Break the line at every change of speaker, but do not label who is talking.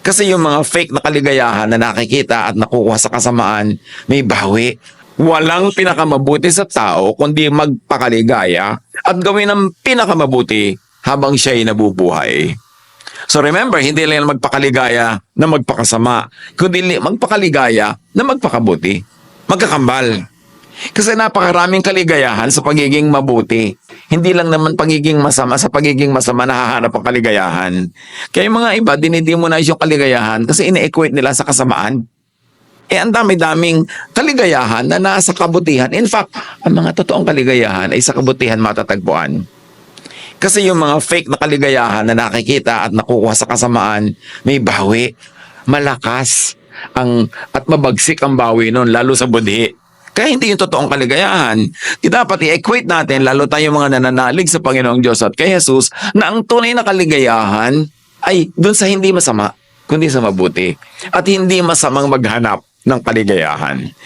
Kasi yung mga fake na kaligayahan na nakikita at nakukuha sa kasamaan, may bawi. Walang pinakamabuti sa tao kundi magpakaligaya at gawin ang pinakamabuti habang siya'y nabubuhay. So remember, hindi lang magpakaligaya na magpakasama, kundi li- magpakaligaya na magpakabuti. Magkakambal. Kasi napakaraming kaligayahan sa pagiging mabuti. Hindi lang naman pagiging masama sa pagiging masama nahahanap ang kaligayahan. Kaya yung mga iba, dinidemonize yung kaligayahan kasi ine-equate nila sa kasamaan. Eh, ang dami-daming kaligayahan na nasa kabutihan. In fact, ang mga totoong kaligayahan ay sa kabutihan matatagpuan. Kasi yung mga fake na kaligayahan na nakikita at nakukuha sa kasamaan, may bawi, malakas, ang, at mabagsik ang bawi nun, lalo sa budhi. Kaya hindi yung totoong kaligayahan. Di dapat i-equate natin, lalo tayo mga nananalig sa Panginoong Diyos at kay Jesus, na ang tunay na kaligayahan ay dun sa hindi masama, kundi sa mabuti. At hindi masamang maghanap ng kaligayahan.